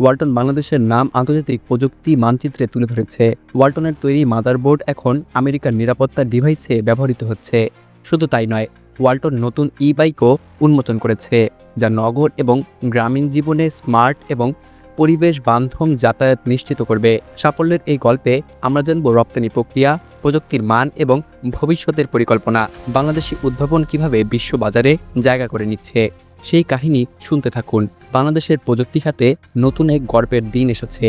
ওয়ালটন বাংলাদেশের নাম আন্তর্জাতিক প্রযুক্তি মানচিত্রে তুলে ধরেছে। ওয়ালটনের তৈরি মাদারবোর্ড এখন আমেরিকার নিরাপত্তা ডিভাইসে ব্যবহৃত হচ্ছে। শুধু তাই নয়, ওয়ালটন নতুন ই বাইকও উন্মোচন করেছে, যা নগর এবং গ্রামীণ জীবনে স্মার্ট এবং পরিবেশ বান্ধব যাতায়াত নিশ্চিত করবে। সাফল্যের এই গল্পে আমরা জানব রপ্তানি প্রক্রিয়া, প্রযুক্তির মান এবং ভবিষ্যতের পরিকল্পনা। বাংলাদেশি উদ্ভাবন কীভাবে বিশ্ববাজারে জায়গা করে নিচ্ছে, সেই কাহিনী শুনতে থাকুন। বাংলাদেশের প্রযুক্তি খাতে নতুন এক গর্বের দিন এসেছে।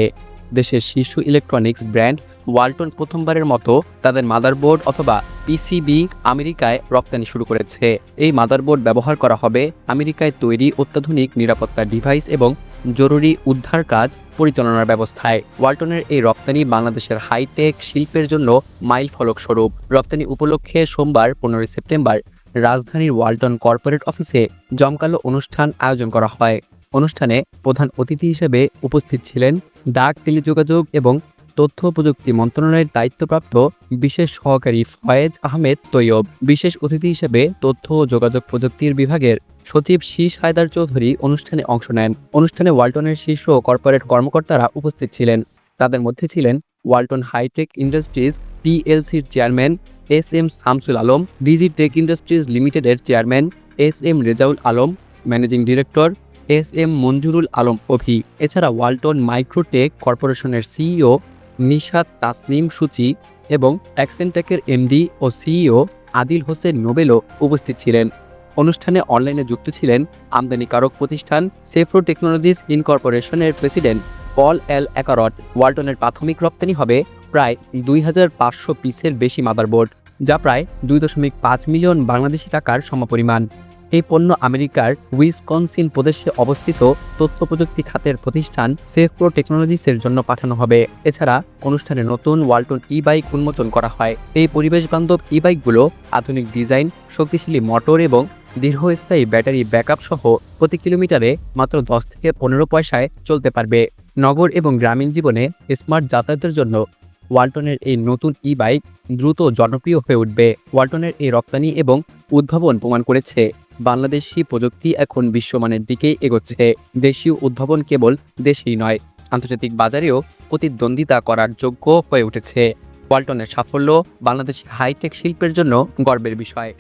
দেশের শীর্ষ ইলেকট্রনিক্স ব্র্যান্ড ওয়ালটন প্রথমবারের মতো তাদের মাদারবোর্ড অথবা পিসিবি আমেরিকায় রপ্তানি শুরু করেছে। এই মাদারবোর্ড ব্যবহার করা হবে আমেরিকায় তৈরি অত্যাধুনিক নিরাপত্তা ডিভাইস এবং জরুরি উদ্ধার কাজ পরিচালনার ব্যবস্থায়। ওয়ালটনের এই রপ্তানি বাংলাদেশের হাইটেক শিল্পের জন্য মাইল ফলক স্বরূপ। রপ্তানি উপলক্ষে সোমবার, পনেরোই সেপ্টেম্বর, রাজধানীর ওয়ালটন কর্পোরেট অফিসে জমকালো অনুষ্ঠান আয়োজন করা হয়। অনুষ্ঠানে প্রধান অতিথি হিসেবে উপস্থিত ছিলেন ডাক, টেলিযোগাযোগ এবং তথ্য প্রযুক্তি মন্ত্রণালয়ের দায়িত্বপ্রাপ্ত বিশেষ সহকারী ফয়েজ আহমেদ তৈয়ব। বিশেষ অতিথি হিসেবে তথ্য ও যোগাযোগ প্রযুক্তির বিভাগের সচিব শীষ হায়দার চৌধুরী অনুষ্ঠানে অংশ নেন। অনুষ্ঠানে ওয়ালটনের শীর্ষ কর্পোরেট কর্মকর্তারা উপস্থিত ছিলেন। তাদের মধ্যে ছিলেন Walton hitech industries পিএলসির chairman S M Shamsul Alam, Digi tech industries লিমিটেডের chairman S M Rezaul Alam, managing director S M Monjurul Alam Ovi. এছাড়া ওয়ালটন মাইক্রোটেক কর্পোরেশনের সিইও নিশাদ তাসনিম সূচি এবং অ্যাক্সেন্টেকের এমডি ও সিইও আদিল হোসেন নোবেলও উপস্থিত ছিলেন। অনুষ্ঠানে অনলাইনে যুক্ত ছিলেন আমদানিকারক প্রতিষ্ঠান সেফ্রো টেকনোলজিস ইনকর্পোরেশনের প্রেসিডেন্ট পল এল একারট। ওয়ালটনের প্রাথমিক রপ্তানি হবে প্রায় দুই হাজার পাঁচশো পিসের বেশি মাদারবোর্ড, যা প্রায় দুই দশমিক পাঁচ মিলিয়ন বাংলাদেশি টাকার সমপরিমাণ। এই পণ্য আমেরিকার উইসকনসিন প্রদেশে অবস্থিত তথ্য প্রযুক্তি খাতের প্রতিষ্ঠান সেফপ্রো টেকনোলজিসের জন্য পাঠানো হবে। এছাড়া অনুষ্ঠানে নতুন ওয়ালটন ই বাইক উন্মোচন করা হয়। এই পরিবেশ বান্ধব ই বাইকগুলো আধুনিক ডিজাইন, শক্তিশালী মোটর এবং দীর্ঘস্থায়ী ব্যাটারি ব্যাকআপ সহ প্রতি কিলোমিটারে মাত্র দশ থেকে পনেরো পয়সায় চলতে পারবে। নগর এবং গ্রামীণ জীবনে স্মার্ট যাতায়াতের জন্য ওয়ালটনের এই নতুন ই বাইক দ্রুত জনপ্রিয় হয়ে উঠবে। ওয়ালটনের এই রপ্তানি এবং উদ্ভাবন প্রমাণ করেছে। বাংলাদেশি প্রযুক্তি এখন বিশ্বমানের দিকেই এগোচ্ছে। দেশীয় উদ্ভাবন কেবল দেশেই নয়, আন্তর্জাতিক বাজারেও প্রতিদ্বন্দ্বিতা করার যোগ্য হয়ে উঠেছে। ওয়ালটনের সাফল্য বাংলাদেশি হাইটেক শিল্পের জন্য গর্বের বিষয়।